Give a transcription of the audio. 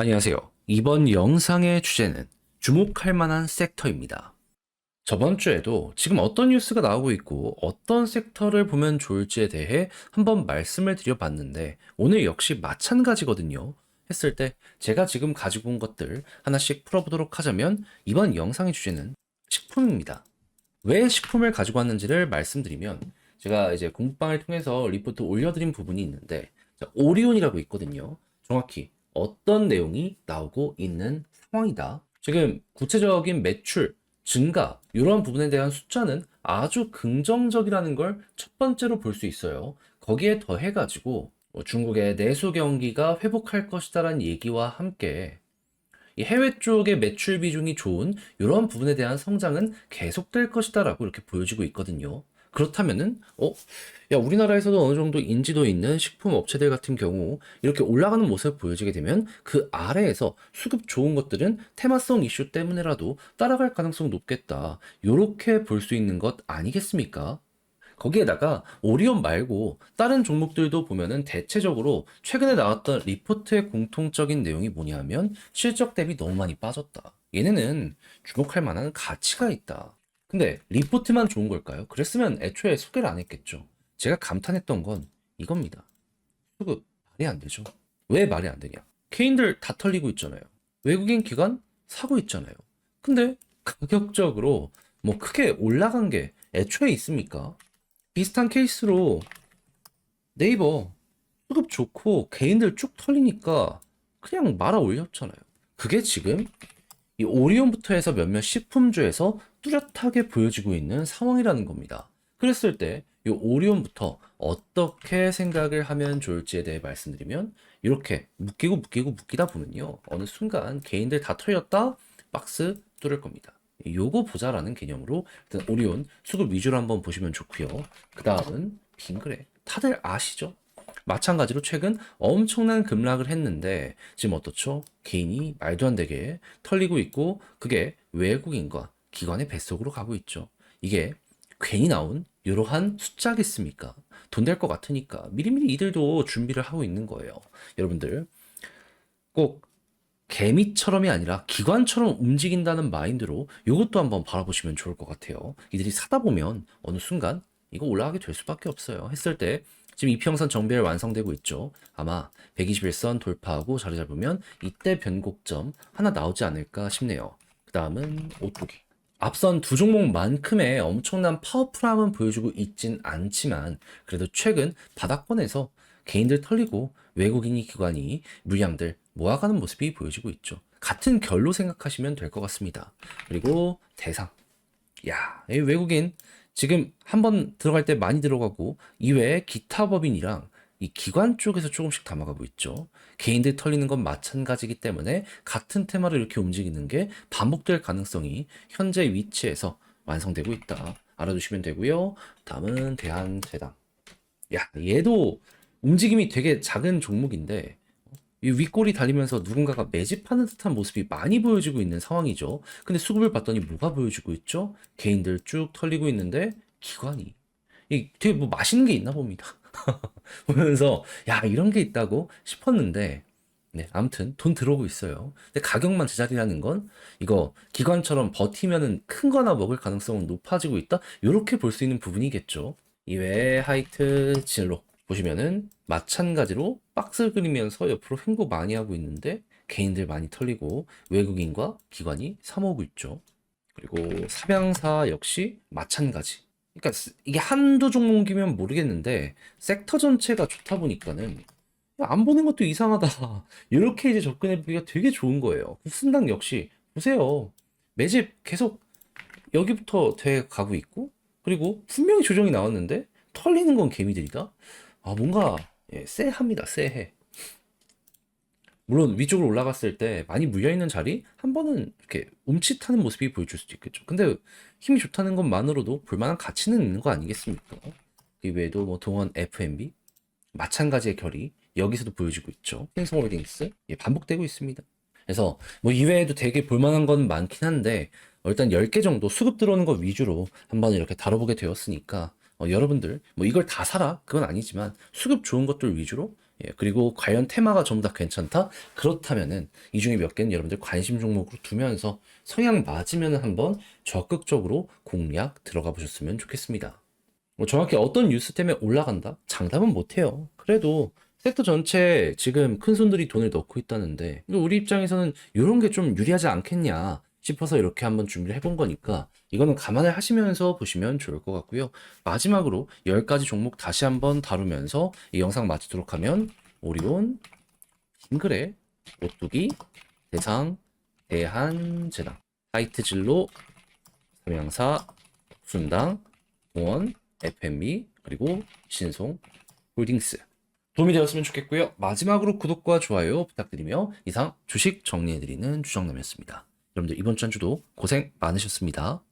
안녕하세요. 이번 영상의 주제는 주목할 만한 섹터입니다. 저번 주에도 지금 어떤 뉴스가 나오고 있고 어떤 섹터를 보면 좋을지에 대해 한번 말씀을 드려봤는데 오늘 역시 마찬가지거든요. 했을 때 제가 지금 가지고 온 것들 하나씩 풀어보도록 하자면 이번 영상의 주제는 식품입니다. 왜 식품을 가지고 왔는지를 말씀드리면 제가 이제 공부방을 통해서 리포트 올려드린 부분이 있는데 자, 오리온이라고 있거든요. 정확히 어떤 내용이 나오고 있는 상황이다. 지금 구체적인 매출, 증가, 이런 부분에 대한 숫자는 아주 긍정적이라는 걸 첫 번째로 볼 수 있어요. 거기에 더해가지고 뭐 중국의 내수 경기가 회복할 것이다라는 얘기와 함께 이 해외 쪽의 매출 비중이 좋은 이런 부분에 대한 성장은 계속될 것이다라고 이렇게 보여지고 있거든요. 그렇다면은 어, 야 우리나라에서도 어느 정도 인지도 있는 식품 업체들 같은 경우 이렇게 올라가는 모습을 보여지게 되면 그 아래에서 수급 좋은 것들은 테마성 이슈 때문에라도 따라갈 가능성 높겠다. 요렇게 볼 수 있는 것 아니겠습니까? 거기에다가 오리온 말고 다른 종목들도 보면은 대체적으로 최근에 나왔던 리포트의 공통적인 내용이 뭐냐면 실적 대비 너무 많이 빠졌다. 얘네는 주목할 만한 가치가 있다. 근데 리포트만 좋은 걸까요? 그랬으면 애초에 소개를 안 했겠죠. 제가 감탄했던 건 이겁니다. 수급 말이 안 되죠. 왜 말이 안 되냐? 개인들 다 털리고 있잖아요. 외국인 기관 사고 있잖아요. 근데 가격적으로 뭐 크게 올라간 게 애초에 있습니까? 비슷한 케이스로 네이버 수급 좋고 개인들 쭉 털리니까 그냥 말아 올렸잖아요. 그게 지금 이 오리온부터 해서 몇몇 식품주에서 뚜렷하게 보여지고 있는 상황이라는 겁니다. 그랬을 때 이 오리온부터 어떻게 생각을 하면 좋을지에 대해 말씀드리면 이렇게 묶이고 묶이고 묶이다 보면요. 어느 순간 개인들 다 털렸다 박스 뚫을 겁니다. 요거 보자라는 개념으로 일단 오리온 수급 위주로 한번 보시면 좋고요. 그 다음은 빙그레. 다들 아시죠? 마찬가지로 최근 엄청난 급락을 했는데 지금 어떻죠? 개인이 말도 안 되게 털리고 있고 그게 외국인과 기관의 뱃속으로 가고 있죠. 이게 괜히 나온 이러한 숫자겠습니까? 돈 될 것 같으니까 미리미리 이들도 준비를 하고 있는 거예요. 여러분들 꼭 개미처럼이 아니라 기관처럼 움직인다는 마인드로 이것도 한번 바라보시면 좋을 것 같아요. 이들이 사다 보면 어느 순간 이거 올라가게 될 수밖에 없어요. 했을 때 지금 이평선 정비를 완성되고 있죠. 아마 121선 돌파하고 자리 잡으면 이때 변곡점 하나 나오지 않을까 싶네요. 그 다음은 오뚜기. 앞선 두 종목만큼의 엄청난 파워풀함은 보여주고 있진 않지만 그래도 최근 바닥권에서 개인들 털리고 외국인이 기관이 물량들 모아가는 모습이 보여지고 있죠. 같은 결로 생각하시면 될 것 같습니다. 그리고 대상. 야, 이 외국인 지금 한 번 들어갈 때 많이 들어가고 이외에 기타 법인이랑 이 기관 쪽에서 조금씩 담아가고 있죠. 개인들 털리는 건 마찬가지이기 때문에 같은 테마를 이렇게 움직이는 게 반복될 가능성이 현재 위치에서 완성되고 있다. 알아두시면 되고요. 다음은 대한제당. 야, 얘도 움직임이 되게 작은 종목인데 이 윗골이 달리면서 누군가가 매집하는 듯한 모습이 많이 보여지고 있는 상황이죠. 근데 수급을 봤더니 뭐가 보여지고 있죠? 개인들 쭉 털리고 있는데 기관이 이 되게 뭐 맛있는 게 있나 봅니다. 보면서 야 이런 게 있다고 싶었는데 네 아무튼 돈 들어오고 있어요. 근데 가격만 제자리라는 건 이거 기관처럼 버티면은 큰 거나 먹을 가능성은 높아지고 있다. 이렇게 볼 수 있는 부분이겠죠. 이외에 하이트 진로 보시면은 마찬가지로 박스를 그리면서 옆으로 횡보 많이 하고 있는데 개인들 많이 털리고 외국인과 기관이 사모으고 있죠. 그리고 삼양사 역시 마찬가지. 그러니까 스- 이게 한두 종목이면 모르겠는데 섹터 전체가 좋다 보니까는 야, 안 보는 것도 이상하다. 이렇게 이제 접근해 보기가 되게 좋은 거예요. 국순당 역시 보세요. 매집 계속 여기부터 돼 가고 있고 그리고 분명히 조정이 나왔는데 털리는 건 개미들이다. 아 뭔가 예, 쎄합니다. 쎄해. 물론 위쪽으로 올라갔을 때 많이 물려있는 자리 한 번은 이렇게 움찔하는 모습이 보여줄 수도 있겠죠. 근데 힘이 좋다는 것만으로도 볼만한 가치는 있는 거 아니겠습니까? 이 외에도 뭐 동원 F&B 마찬가지의 결이 여기서도 보여지고 있죠. 생성홀딩스 예, 반복되고 있습니다. 그래서 뭐 이외에도 되게 볼만한 건 많긴 한데 어, 일단 10개 정도 수급 들어오는 거 위주로 한번 이렇게 다뤄보게 되었으니까 어, 여러분들 뭐 이걸 다 사라 그건 아니지만 수급 좋은 것들 위주로 예, 그리고 관련 테마가 전부 다 괜찮다? 그렇다면은 이 중에 몇 개는 여러분들 관심 종목으로 두면서 성향 맞으면 한번 적극적으로 공략 들어가 보셨으면 좋겠습니다. 뭐 정확히 어떤 뉴스 때문에 올라간다? 장담은 못해요. 그래도 섹터 전체에 지금 큰 손들이 돈을 넣고 있다는데 우리 입장에서는 이런 게 좀 유리하지 않겠냐 싶어서 이렇게 한번 준비를 해본 거니까 이거는 감안을 하시면서 보시면 좋을 것 같고요. 마지막으로 10가지 종목 다시 한번 다루면서 이 영상 마치도록 하면 오리온, 싱그레, 오뚜기, 대상, 대한제당, 하이트진로, 삼양사, 순당, 공원, FMB, 그리고 신송, 홀딩스. 도움이 되었으면 좋겠고요. 마지막으로 구독과 좋아요 부탁드리며 이상 주식 정리해드리는 주정남이었습니다. 여러분들 이번 주 한 주도 고생 많으셨습니다.